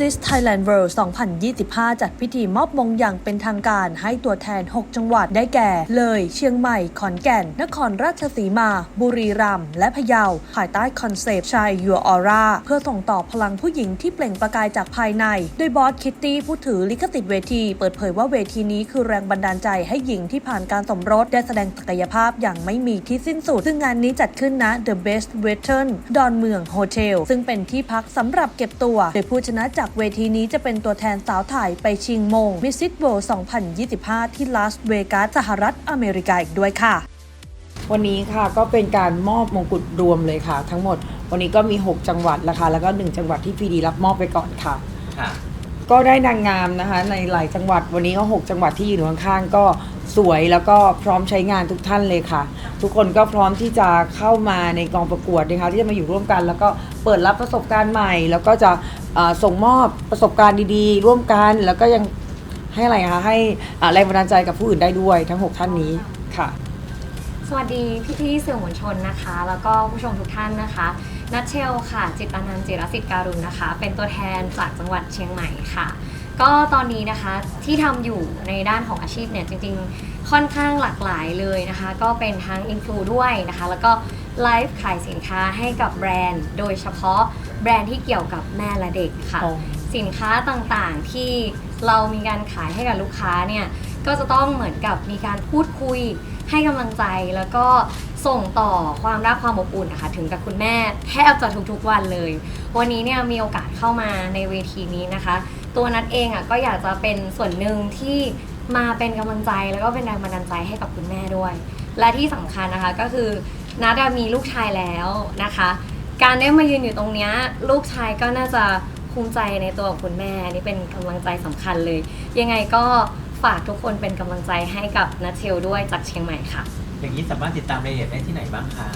Mrs. Thailand World 2025 จัดพิธีมอบมงอย่างเป็นทางการให้ตัวแทน 6 จังหวัดได้แก่ เลย เชียงใหม่ ขอนแก่น นครราชสีมา บุรีรัมย์ และพะเยา ภายใต้คอนเซปต์ชาย Your Aura เพื่อส่งต่อพลังผู้หญิงที่เปล่งประกายจากภายใน โดยบอสคิตตี้ผู้ถือลิขสิทธิ์เวที เปิดเผยว่าเวทีนี้คือแรงบันดาลใจให้หญิงที่ผ่านการสมรสได้แสดงศักยภาพอย่างไม่มีที่สิ้นสุด ซึ่งงานนี้จัดขึ้นณ The Best Western ดอนเมืองโฮเทลซึ่งเป็นที่พักสำหรับเก็บตัว โดยผู้ชนะจากเวทีนี้จะเป็นตัวแทนสาวไทยไปชิงมง Miss It World 2025 ที่ลาสเวกัสสหรัฐอเมริกาอีกด้วยค่ะ วันนี้ค่ะก็เป็นการมอบมงกุฎรวมเลยค่ะ ทั้งหมด วันนี้ก็มี 6 จังหวัดละค่ะแล้วก็ 1 จังหวัดที่พีดีรับมอบไปก่อนค่ะ ค่ะ ก็ได้นางงามนะคะ ในหลายจังหวัดวันนี้ก็ 6 จังหวัดที่อยู่ข้างๆก็ สวยแล้วก็พร้อมใช้งานทุกท่านเลยค่ะ ทุกคนก็พร้อมที่จะเข้ามาในกองประกวดนะคะที่จะมาอยู่ร่วมกัน แล้วก็เปิดรับประสบการณ์ใหม่ แล้วก็จะส่งมอบประสบการณ์ดีๆ ร่วมกันแล้วก็ยังให้อะไรคะให้แรงบันดาลใจกับผู้อื่นได้ด้วยทั้ง 6 ท่านนี้ค่ะ สวัสดีพี่พี่ๆสื่อมวลชนนะคะ แล้วก็ผู้ชมทุกท่านนะคะนัทเชลค่ะ จิตอนันต์จิรสิทธิ์การุณนะคะ เป็นตัวแทนจากจังหวัดเชียงใหม่ค่ะ ก็ตอนนี้นะคะที่ทำอยู่ในด้านของอาชีพเนี่ยจริงๆค่อนข้างหลากหลายเลยนะคะ ก็เป็นทั้งอินฟลูด้วยนะคะ แล้วก็ไลฟ์ขายสินค้าให้กับแบรนด์ โดยเฉพาะแบรนด์ที่เกี่ยวกับแม่และเด็กค่ะอ๋อสินค้าต่างๆที่เรามีการขายให้กับลูกค้าเนี่ยก็จะต้องเหมือนกับมีการพูดคุยให้กำลังใจแล้วก็ส่งต่อความรักความอบอุ่นนะคะถึงกับคุณแม่แทบจะทุกๆวันเลย วันนี้เนี่ยมีโอกาสเข้ามาในเวทีนี้นะคะ ตัวนัดเองอะก็อยากจะเป็นส่วนหนึ่งที่มาเป็นกำลังใจแล้วก็เป็นแรงบันดาลใจให้กับคุณแม่ด้วย และที่สำคัญนะคะก็คือนัดอะมีลูกชายแล้วนะคะ การได้มายืนอยู่ตรงเนี้ยลูกชายก็น่าจะภูมิใจในตัวของคุณแม่นี่เป็นกำลังใจสำคัญเลย ยังไงก็ฝากทุกคนเป็นกำลังใจให้กับนัทเชลด้วยจากเชียงใหม่ค่ะ อย่างนี้สามารถติดตามรายละเอียดได้ที่ไหนบ้างคะ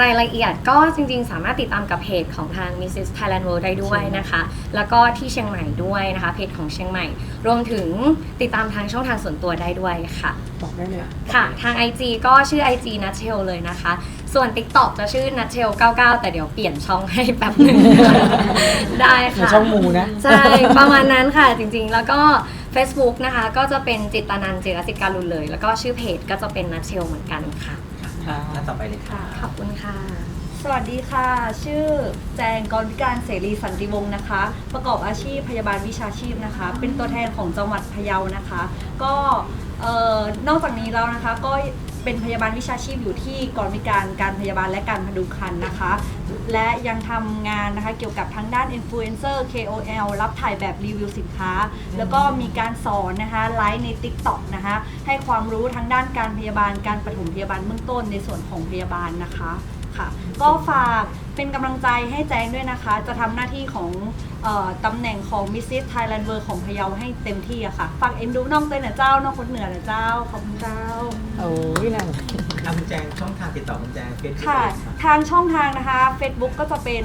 รายละเอียดก็จริงๆ สามารถติดตามกับเพจของทาง Mrs. Thailand World ได้ด้วยนะคะ แล้วก็ที่เชียงใหม่ด้วยนะคะ เพจของเชียงใหม่ รวมถึงติดตามทางช่องทางส่วนตัวได้ด้วยค่ะ บอกได้เลยค่ะ ทาง IG ก็ชื่อ IG n u t s h e l l เลยนะคะ ส่วน TikTok จะชื่อ n u t s h e l l 99 แต่เดี๋ยวเปลี่ยนช่องให้แป๊บหนึ่งได้เหมือนค่ะ ช่องมูนะ ใช่ ประมาณนั้นค่ะจริงๆ แล้วก็ Facebook นะคะ ก็จะเป็นจิตตานันท์จิรสิทธิ์การุณเลย แล้วก็ชื่อเพจก็จะเป็นนัทเชลเหมือนกันค่ะ ค่ะท่านต่อไปเลยค่ะ ขอบคุณค่ะ สวัสดีค่ะ ชื่อแจงกรวิการเสรีสันติวงศ์นะคะ ประกอบอาชีพพยาบาลวิชาชีพนะคะ เป็นตัวแทนของจังหวัดพะเยานะคะ ก็เอ่อนอกจากนี้แล้วนะคะก็ เป็นพยาบาลวิชาชีพอยู่ที่กรวิการการพยาบาลและการพดุงครรภ์นะคะ และยังทำงานนะคะเกี่ยวกับทั้งด้านอินฟลูเอนเซอร์ KOL รับถ่ายแบบรีวิวสินค้า แล้วก็มีการสอนนะคะไลฟ์ใน TikTok นะคะให้ความรู้ทั้งด้านการพยาบาลการปฐมพยาบาลเบื้องต้นในส่วนของพยาบาลนะคะ ค่ะ ก็ฝากเป็นกำลังใจให้แจงด้วยนะคะ จะทำหน้าที่ของเออตำแหน่งของ Mrs. Thailand World ของพะเยาให้เต็มที่อะค่ะ ฝากเอ็นดูน้องเต้นนะเจ้า น้องคนเหนือนะเจ้า ขอบคุณเจ้า โอ้ยน่ารักทำคุณแจงช่องทางติดต่อคุณแจงเฟซบุ๊กค่ะ ทางช่องทางนะคะ Facebook ก็จะเป็น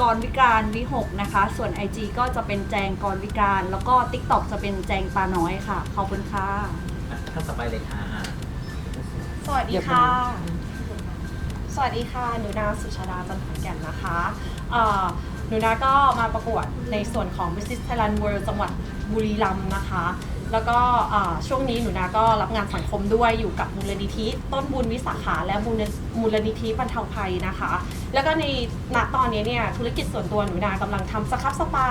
กรวิการวิหกนะคะ ส่วน IG ก็จะเป็นแจงกรวิการ แล้วก็ TikTok จะเป็นแจงตาน้อยค่ะ ขอบคุณค่ะ ท่านต่อไปเลยค่ะ สวัสดีค่ะ สวัสดีค่ะหนูนาสุชาดาจันทร์ขอนแก่นนะคะเอ่อหนูนาก็มาประกวดในส่วนของ Mrs. Thailand World จังหวัดบุรีรัมย์นะคะ แล้วก็เอ่อช่วงนี้หนูนาก็รับงานสังคมด้วยอยู่กับมูลนิธิต้นบุญวิสาขาและมูลมูลนิธิบรรเทาภัยนะคะ แล้วก็ในณตอนนี้เนี่ยธุรกิจส่วนตัวหนูนากำลังทำสครับสปา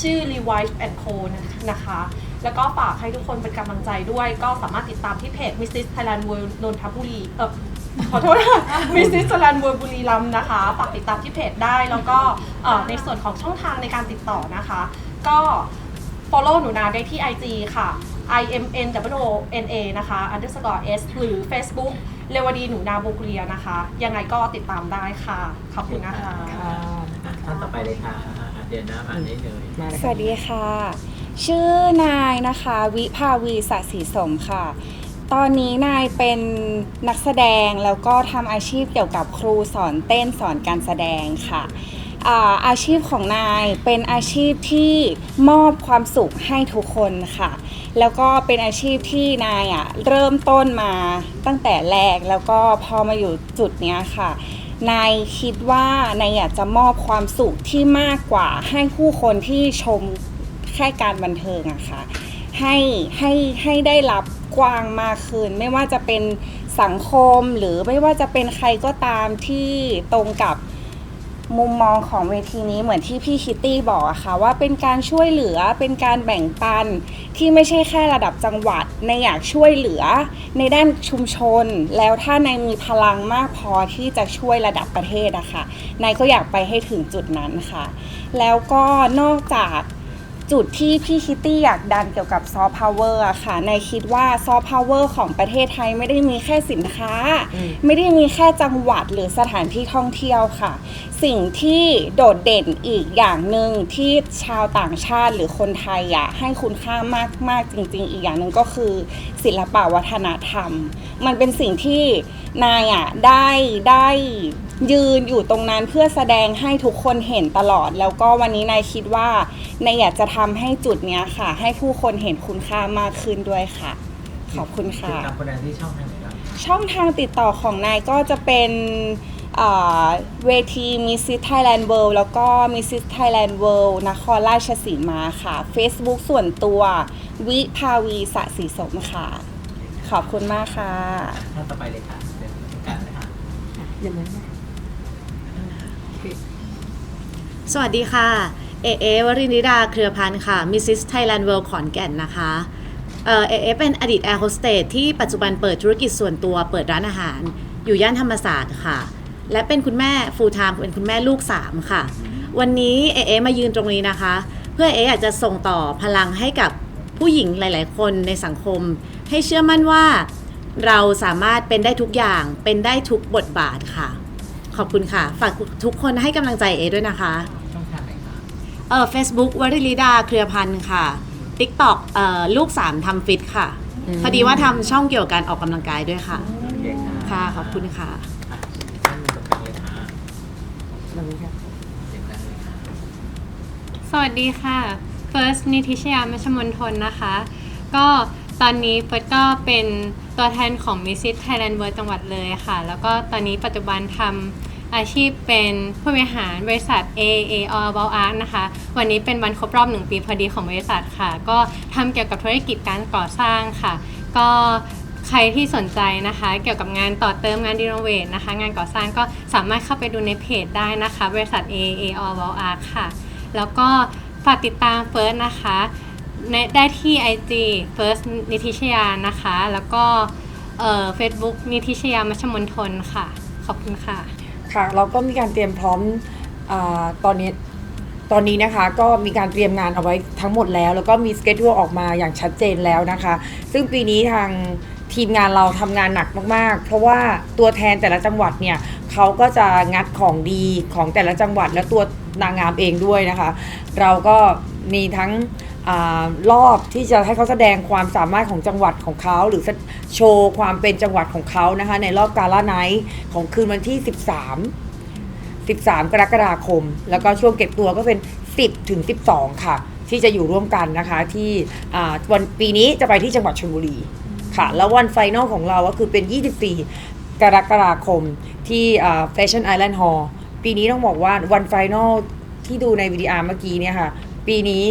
ชื่อ Revive and Co นะคะ แล้วก็ฝากให้ทุกคนเป็นกำลังใจด้วย ก็สามารถติดตามที่เพจ Mrs. Thailand World นนทบุรีเออ ขอโทษค่ะ Mrs. Thailand World บุรีรัมย์นะคะฝากติดตามที่เพจได้แล้วก็เอ่อในส่วนของช่องทางในการติดต่อนะคะ ก็ follow หนูนาได้ที่ IG ค่ะ i m n w n a นะคะ underscore s หรือ Facebook เรวดีหนูนาโบกุเรียนะคะ ยังไงก็ติดตามได้ค่ะ ขอบคุณนะคะ ค่ะอะท่านต่อไปเลยค่ะอะเดือนหน้ามาได้เลยมาเลยสวัสดีค่ะ ชื่อนายนะคะ วิภาวีสะศรีสมค่ะ ตอนนี้นายเป็นนักแสดงแล้วก็ทำอาชีพเกี่ยวกับครูสอนเต้นสอนการแสดงค่ะอาอาชีพของนายเป็นอาชีพที่มอบความสุขให้ทุกคนค่ะ แล้วก็เป็นอาชีพที่นายอะเริ่มต้นมาตั้งแต่แรกแล้วก็พอมาอยู่จุดเนี้ยค่ะ นายคิดว่านายอยากจะมอบความสุขที่มากกว่าให้ผู้คนที่ชมแค่การบันเทิงอะค่ะให้ให้ให้ได้รับ กว้างมากขึ้น ไม่ว่าจะเป็นสังคมหรือไม่ว่าจะเป็นใครก็ตามที่ตรงกับมุมมองของเวทีนี้เหมือนที่พี่คิตตี้บอกอะค่ะว่าเป็นการช่วยเหลือเป็นการแบ่งปันที่ไม่ใช่แค่ระดับจังหวัดในอยากช่วยเหลือในด้านชุมชน แล้วถ้าในมีพลังมากพอที่จะช่วยระดับประเทศอะค่ะนายก็อยากไปให้ถึงจุดนั้นค่ะ แล้วก็นอกจาก จุดที่พี่คิตตี้อยากดันเกี่ยวกับซอฟต์พาวเวอร์อะค่ะนายคิดว่าซอฟต์พาวเวอร์ของประเทศไทยไม่ได้มีแค่สินค้าอืมไม่ได้มีแค่จังหวัดหรือสถานที่ท่องเที่ยวค่ะ สิ่งที่โดดเด่นอีกอย่างหนึ่งที่ชาวต่างชาติหรือคนไทยอะให้คุณค่ามากมากจริง ๆ อีกอย่างหนึ่งก็คือ ศิลปะวัฒนธรรม มันเป็นสิ่งที่นายอะได้ได้ ยืนอยู่ตรงนั้นเพื่อแสดงให้ทุกคนเห็นตลอด แล้วก็วันนี้นายคิดว่านายอยากจะทำให้จุดเนี้ยค่ะ ให้ผู้คนเห็นคุณค่ามากขึ้นด้วยค่ะ ขอบคุณติดค่ะตามคนแดนที่ช่องทางไหนบ้างช่องทางติดต่อของนายก็จะเป็นเอ่อเวที Mrs. Thailand World แล้วก็ Mrs. Thailand World นครราชสีมาค่ะ Facebook ส่วนตัว วิภาวีสะสีสมค่ะ ขอบคุณมากค่ะ ท่านต่อไปเลยค่ะเดี๋ยวการเลยค่ะอย่างนั้น สวัสดีค่ะ เอเอวรินิดาเครือพันธ์ค่ะ Mrs. Thailand World ขอนแก่นนะคะ เอเอเป็นอดีตแอร์โฮสเตสที่ปัจจุบันเปิดธุรกิจส่วนตัวเปิดร้านอาหาร อยู่ย่านธรรมศาสตร์ค่ะ และเป็นคุณแม่ full time เป็นคุณแม่ลูก 3 ค่ะ วันนี้เอเอมายืนตรงนี้นะคะ เพื่อเออยากจะส่งต่อพลังให้กับผู้หญิงหลาย ๆ คนในสังคม ให้เชื่อมั่นว่าเราสามารถเป็นได้ทุกอย่างเป็นได้ทุกบทบาทค่ะ ขอบคุณค่ะ ฝากทุกคนให้กำลังใจเอด้วยนะคะช่องทางไหนคะเอ่อ Facebook วริลิดาเครือพันธ์ค่ะ TikTok เอ่อลูกสามทำฟิตค่ะ พอดีว่าทำช่องเกี่ยวกับการออกกำลังกายด้วยค่ะ โอเคค่ะค่ะขอบคุณค่ะ อะท่านตรงกลางเลยค่ะแบบนี้ค่ะเสียงดังเลยค่ะสวัสดีค่ะ First นิติชยามชมนทนนะคะ ก็ ตอนนี้เฟิร์สก็เป็นตัวแทนของ Miss Thailand World จังหวัดเลยค่ะ แล้วก็ตอนนี้ปัจจุบันทำอาชีพเป็นผู้บริหารบริษัท AA All About Art นะคะ วันนี้เป็นวันครบรอบหนึ่งปีพอดีของบริษัทค่ะ ก็ทำเกี่ยวกับธุรกิจการก่อสร้างค่ะ ก็ใครที่สนใจนะคะ เกี่ยวกับงานต่อเติมงานดีโนเวทนะคะ งานก่อสร้างก็สามารถเข้าไปดูในเพจได้นะคะ บริษัท AA All About Art ค่ะ แล้วก็ฝากติดตามเฟิร์สนะคะ ในได้ที่ IG First นิติชยานะคะ แล้วก็เอ่อ Facebook นิติชยามัชมนทนค่ะ ขอบคุณค่ะ ค่ะ เราก็มีการเตรียมพร้อมอาตอนนี้ตอนนี้นะคะก็มีการเตรียมงานเอาไว้ทั้งหมดแล้ว แล้วก็มีสเกจ u ออกมาอย่างชัดเจนแล้วนะคะ ซึ่งปีนี้ทางทีมงานเราทำงานหนักมากๆ เพราะว่าตัวแทนแต่ละจังหวัดเนี่ยเขาก็จะงัดของดีของแต่ละจังหวัดและตัวนางงามเองด้วยนะคะ เราก็มีทั้ง อรอบที่จะให้เขาแสดงความสามารถของจังหวัดของเขา หรือโชว์ความเป็นจังหวัดของเขานะคะในรอบกาล่าไนท์ของคืนวันที่ 13 13 กรกฎาคม แล้วก็ช่วงเก็บตัวก็เป็น 10 ถึง 12 ค่ะ ที่จะอยู่ร่วมกันนะคะที่วันปีนี้จะไปที่จังหวัดชลบุรีค่ะ แล้ววันไฟนอลของเราก็คือเป็น 24 กรกฎาคมที่อ่า Fashion Island Hall ปีนี้ต้องบอกว่าวันไฟนอลที่ดูในวิดีอาร์เมื่อกี้เนี่ยค่ะ ปีนี้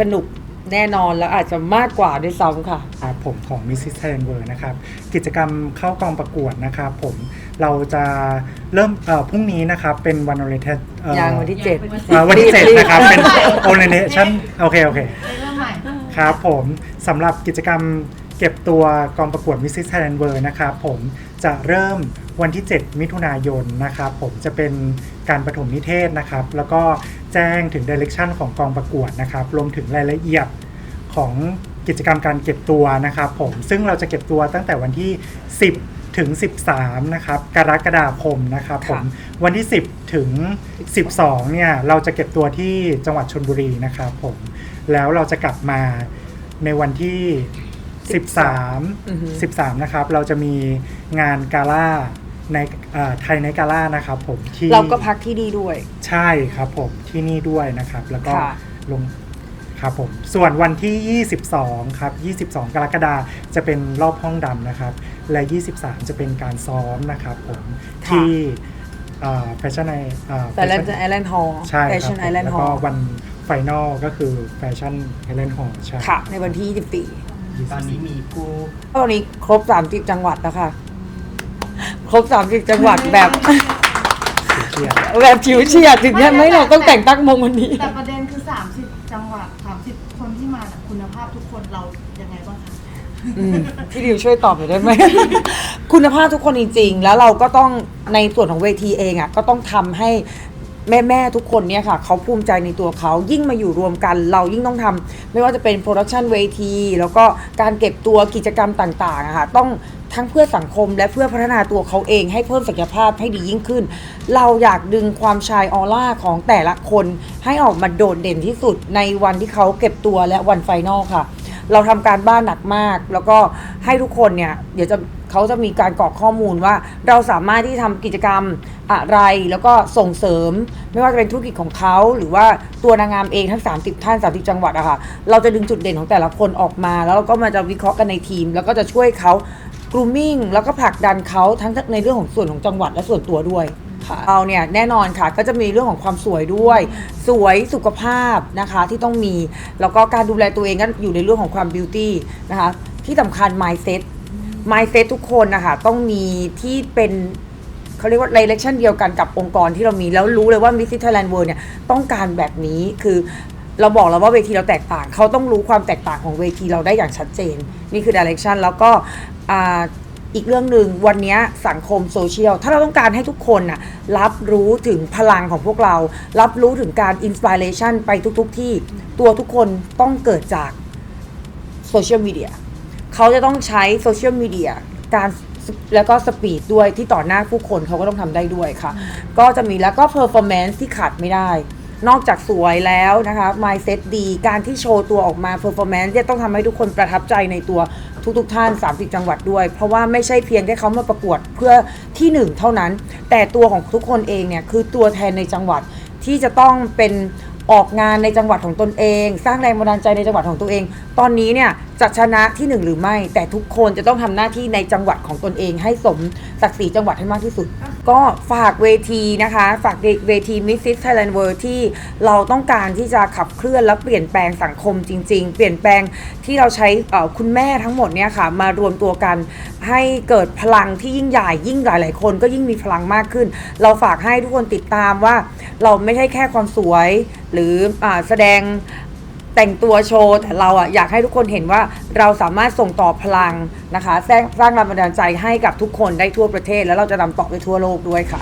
สนุก แน่นอนแล้วอาจจะมากกว่าด้วยซ้ำค่ะ ครับผมของ Mrs. Thailand World นะครับ กิจกรรมเข้ากองประกวดนะครับผม เราจะเริ่มเอ่อพรุ่งนี้นะครับ เป็นวัน orientation เอ่อยังวันที่เจ็ด เอ่อวันที่7นะครับ เป็น orientation โอเค โอเคครับผมสำหรับกิจกรรมเก็บตัวกองประกวด Mrs. Thailand World นะครับผม จะเริ่มวันที่ 7 มิถุนายนนะครับผมจะเป็นการประถมนิเทศนะครับ แล้วก็แจ้งถึง direction ของกองประกวดนะครับรวมถึงรายละเอียดของกิจกรรมการเก็บตัวนะครับผมซึ่งเราจะเก็บตัวตั้งแต่วันที่ 10 ถึง 13 นะครับกรกฎาคมนะครับผมวันที่ 10 ถึง 12 เนี่ยเราจะเก็บตัวที่จังหวัดชนบุรีนะครับผมแล้วเราจะกลับมาในวันที่อือฮึ 13 13 นะครับ เราจะมีงานกาล่าในเอ่อไทยในกาล่านะครับผมที่เราก็พักที่นี่ด้วย ใช่ครับผมที่นี่ด้วยนะครับ แล้วก็ค่ะลงครับผมส่วนวันที่ 22 ครับ 22 กรกฎาคมจะเป็นรอบห้องดำนะครับ และ 23 จะเป็นการซ้อมนะครับผมค่ะที่แฟชั่นในแต่ละไอแลนด์ฮอลล์ใช่ครับ Fashion ผม Island แล้วก็ Hall วันไฟนอลก็คือแฟชั่นเฮเลนฮอใช่ค่ะในวันที่ 24 ตอนนี้มีผู้ตอนนี้ครบ 30 จังหวัดแล้วค่ะ ครบ 30 จังหวัดแบบเครียดแบบชิวเฉียดถึงเนี่ยไม่เราต้องแต่งตั้งมงวันนี้ แต่ประเด็นคือ 30 จังหวัด30 คนที่มาน่ะคุณภาพทุกคนเรายังไงบ้างคะ อืมพี่ดิวช่วยตอบหน่อยได้ไหม คุณภาพทุกคนจริงๆ แล้วเราก็ต้องในส่วนของเวทีเองอะก็ต้องทำให้ แม่แม่ๆทุกคนเนี่ยค่ะเขาภูมิใจในตัวเขายิ่งมาอยู่รวมกัน เรายิ่งต้องทำไม่ว่าจะเป็นโปรดักชันเวทีแล้วก็การเก็บตัวกิจกรรมต่างๆอะค่ะต้องทั้งเพื่อสังคมและเพื่อพัฒนาตัวเขาเองให้เพิ่มศักยภาพให้ดียิ่งขึ้น เราอยากดึงความชายออร่าของแต่ละคนให้ออกมาโดดเด่นที่สุดในวันที่เขาเก็บตัวและวันไฟนอลค่ะ เราทำการบ้านหนักมาก แล้วก็ให้ทุกคนเนี่ยเดี๋ยวจะ เขาจะมีการกรอกข้อมูลว่า เราสามารถที่ทำกิจกรรมอะไร แล้วก็ส่งเสริม ไม่ว่าจะเป็นธุรกิจของเขาหรือว่าตัวนางงามเองทั้ง 30 ท่าน 30 จังหวัดอะค่ะเราจะดึงจุดเด่นของแต่ละคนออกมา แล้วเราก็มาจะวิเคราะห์กันในทีม แล้วก็จะช่วยเขา grooming แล้วก็ผลักดันเขาทั้งในเรื่องของส่วนของจังหวัดและส่วนตัวด้วยค่ะเราเนี่ยแน่นอนค่ะก็จะมีเรื่องของความสวยด้วย สวยสุขภาพนะคะที่ต้องมี แล้วก็การดูแลตัวเองก็อยู่ในเรื่องของความบิวตี้นะคะที่สำคัญ mindset mindset ทุกคนนะคะต้องมีที่เป็นเขาเรียกว่า direction เดียวกันกับองค์กรที่เรามีแล้วรู้เลยว่า Miss Thailand World เนี่ยต้องการแบบนี้คือเราบอกแล้วว่าเวทีเราแตกต่าง เขาต้องรู้ความแตกต่างของเวทีเราได้อย่างชัดเจน นี่คือ direction แล้วก็อีกเรื่องหนึ่งวันนี้สังคมโซเชียล ถ้าเราต้องการให้ทุกคนน่ะรับรู้ถึงพลังของพวกเรา รับรู้ถึงการอินสปิเรชันไปทุกๆที่ตัวทุกคนต้องเกิดจากโซเชียลมีเดีย เขาจะต้องใช้โซเชียลมีเดียการแล้วก็สปีดด้วยที่ต่อหน้าผู้คนเขาก็ต้องทำได้ด้วยค่ะ ก็จะมีแล้วก็เพอร์ฟอร์แมนซ์ที่ขาดไม่ได้ นอกจากสวยแล้วนะคะ mindset ดีการที่โชว์ตัวออกมา performance เนี่ยต้องทำให้ทุกคนประทับใจในตัวทุกๆทท่าน 30 จังหวัดด้วย เพราะว่าไม่ใช่เพียงแค่เขามาประกวดเพื่อที่หนึ่งเท่านั้น แต่ตัวของทุกคนเองเนี่ยคือตัวแทนในจังหวัดที่จะต้องเป็น ออกงานในจังหวัดของตนเอง สร้างแรงบันดาลใจในจังหวัดของตัวเอง ตอนนี้เนี่ยจะชนะที่หนึ่งหรือไม่ แต่ทุกคนจะต้องทำหน้าที่ในจังหวัดของตนเอง ให้สมศักดิ์ศรีจังหวัดให้มากที่สุด ก็ฝากเวทีนะคะ ฝากเวที Mrs. Thailand World ที่เราต้องการที่จะขับเคลื่อนและเปลี่ยนแปลงสังคมจริง ๆ เปลี่ยนแปลงที่เราใช้คุณแม่ทั้งหมดเนี่ยค่ะมารวมตัวกันให้เกิดพลังที่ยิ่งใหญ่ยิ่งหลาย ๆ คนก็ยิ่งมีพลังมากขึ้น เราฝากให้ทุกคนติดตามว่า เราไม่ใช่แค่ความสวย หรืออแสดงแต่งตัวโชว์แต่เราอะอยากให้ทุกคนเห็นว่าเราสามารถส่งต่อพลังนะคะสร้างสร้างแรงบันดาลใจให้กับทุกคนได้ทั่วประเทศ แล้วเราจะนำต่อไปทั่วโลกด้วยค่ะ